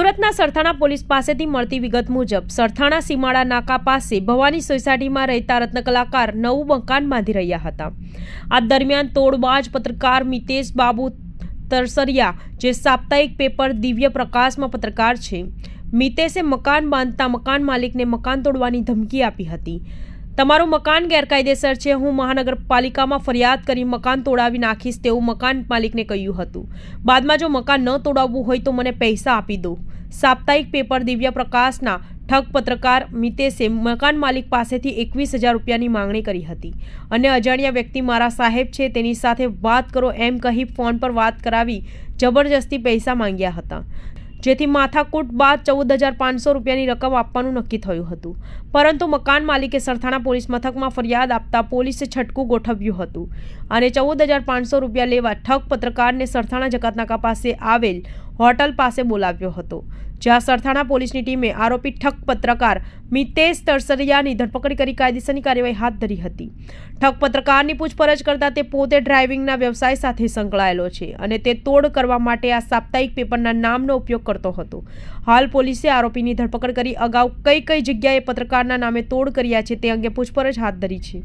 સુરતના સરથાણા પોલીસ પાસેથી મળતી વિગત મુજબ, સરથાણા સીમાડા નાકા પાસે ભવાની સોસાયટીમાં રહેતા રત્ન કલાકાર નવું મકાન બાંધી રહ્યા હતા. આ દરમિયાન તોડબાજ પત્રકાર મિતેશ બાબુ તરસરિયા, જે સાપ્તાહિક પેપર દિવ્ય પ્રકાશમાં પત્રકાર છે, મિતેશે મકાન બાંધતા મકાન માલિકને મકાન તોડવાની ધમકી આપી હતી. તમારું મકાન ગેરકાયદેસર છે, હું મહાનગરપાલિકામાં ફરિયાદ કરી મકાન તોડાવી નાખીશ, તેવું મકાન માલિકને કહ્યું હતું. બાદમાં જો મકાન ન તોડાવવું હોય તો મને પૈસા આપી દો. સાપ્તાહિક પેપર દિવ્ય પ્રકાશના ઠગ પત્રકાર મિતેશે મકાન માલિક પાસેથી એકવીસ હજાર રૂપિયાની માંગણી કરી હતી. અને અજાણ્યા વ્યક્તિ મારા સાહેબ છે તેની સાથે વાત કરો એમ કહી ફોન પર વાત કરાવી જબરજસ્તી પૈસા માંગ્યા હતા. જેથી માથાકૂટ બાદ ચૌદ હજાર પાંચસો રૂપિયાની રકમ આપવાનું નક્કી થયું હતું. પરંતુ મકાન માલિકે સરથાણા પોલીસ મથકમાં ફરિયાદ આપતા પોલીસે છટકું ગોઠવ્યું હતું. અને ચૌદ હજાર પાંચસો રૂપિયા લેવા ઠગ પત્રકારને સરથાણા જકાતનાકા પાસે આવેલ હોટલ પાસે બોલાવ્યો હતો. જ્યાં સરથાણા પોલીસની ટીમે આરોપી ઠગ પત્રકાર મિતેશ તરસરિયાની ધરપકડ કરી કાયદેસરની કાર્યવાહી હાથ ધરી હતી. ઠગ પત્રકારની પૂછપરછ કરતા તે પોતે ડ્રાઇવિંગના વ્યવસાય સાથે સંકળાયેલો છે અને તે તોડ કરવા માટે આ સાપ્તાહિક પેપરના નામનો ઉપયોગ કરતો હતો. હાલ પોલીસે આરોપીની ધરપકડ કરી અગાઉ કઈ કઈ જગ્યાએ પત્રકારના નામે તોડ કર્યા છે તે અંગે પૂછપરછ હાથ ધરી છે.